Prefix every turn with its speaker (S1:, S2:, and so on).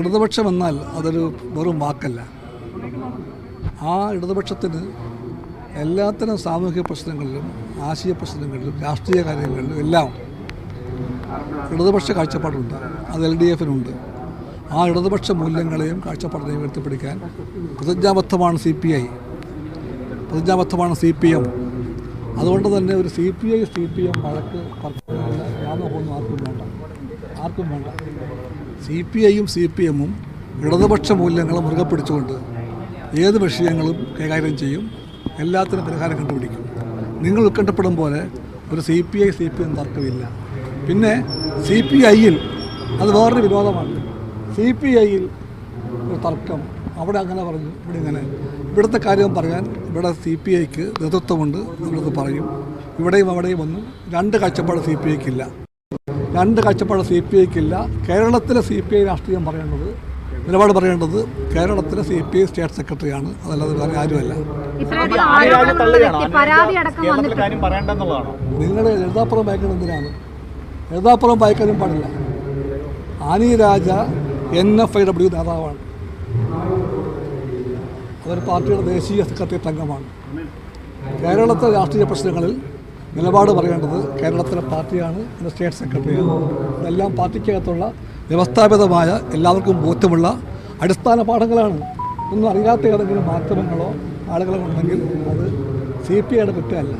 S1: ഇടതുപക്ഷം എന്നാൽ അതൊരു വെറും വാക്കല്ല. ആ ഇടതുപക്ഷത്തിന് എല്ലാത്തരം സാമൂഹിക പ്രശ്നങ്ങളിലും ആശയ പ്രശ്നങ്ങളിലും രാഷ്ട്രീയ കാര്യങ്ങളിലും എല്ലാം ഇടതുപക്ഷ കാഴ്ചപ്പാടുണ്ട്. അത് എൽ ഡി എഫിനുണ്ട്. ആ ഇടതുപക്ഷ മൂല്യങ്ങളെയും കാഴ്ചപ്പാടിനെയും ഉയർത്തിപ്പിടിക്കാൻ പ്രതിജ്ഞാബദ്ധമാണ് സി പി ഐ. പ്രതിജ്ഞാബദ്ധമാണ് സി പി എം. അതുകൊണ്ട് തന്നെ ഒരു C P I C P M വഴക്ക് തർക്കങ്ങളുടെ യാതൊന്നും ആർക്കും വേണ്ട. ആർക്കും വേണ്ട. സി പി ഐയും സി പി എമ്മും ഇടതുപക്ഷ മൂല്യങ്ങൾ മുറുകെ പിടിച്ചുകൊണ്ട് ഏത് വിഷയങ്ങളും കൈകാര്യം ചെയ്യും. എല്ലാത്തിനും പരിഹാരം കണ്ടുപിടിക്കും. നിങ്ങൾ ഉത്കണ്ഠപ്പെടും പോലെ ഒരു C P I C P M തർക്കമില്ല. പിന്നെ സി പി ഐയിൽ അത് വേറൊരു വിരോധമാണ്. സി പി ഐയിൽ ഒരു തർക്കം. അവിടെ അങ്ങനെ പറഞ്ഞു. ഇവിടെ ഇങ്ങനെ. ഇവിടുത്തെ കാര്യം പറയാൻ ഇവിടെ സി പി ഐക്ക് നേതൃത്വമുണ്ട്. നമ്മളത് പറയും. ഇവിടെയും അവിടെയും ഒന്നും. രണ്ട് കാഴ്ചപ്പാട് സി പി ഐക്കില്ല. രണ്ട് കാഴ്ചപ്പാട് സി പി ഐക്കില്ല. കേരളത്തിലെ സി പി ഐ രാഷ്ട്രീയം പറയേണ്ടത് നിലപാട് പറയേണ്ടത് കേരളത്തിലെ സി പി ഐ സ്റ്റേറ്റ് സെക്രട്ടറിയാണ്. അതല്ലാതെ വേറെ ആരുമല്ല. നിങ്ങൾ എഴുതാപ്പുറം വായിക്കണം എന്തിനാണ്? എഴുതാപ്പുറം വായിക്കാനും പാടില്ല. Annie Raja N F I W നേതാവാണ്. അവർ പാർട്ടിയുടെ ദേശീയ സെക്രട്ടറിയറ്റ് അംഗമാണ്. കേരളത്തിലെ രാഷ്ട്രീയ പ്രശ്നങ്ങളിൽ നിലപാട് പറയേണ്ടത് കേരളത്തിലെ പാർട്ടിയാണ് പിന്നെ സ്റ്റേറ്റ് സെക്രട്ടറിയാണ്. ഇതെല്ലാം പാർട്ടിക്കകത്തുള്ള വ്യവസ്ഥാപിതമായ എല്ലാവർക്കും ബോധ്യമുള്ള അടിസ്ഥാന പാഠങ്ങളാണ്. ഒന്നും അറിയാത്ത ഏതെങ്കിലും മാധ്യമങ്ങളോ ആളുകളോ ഉണ്ടെങ്കിൽ അത് സി പി ഐയുടെ കുറ്റമല്ല.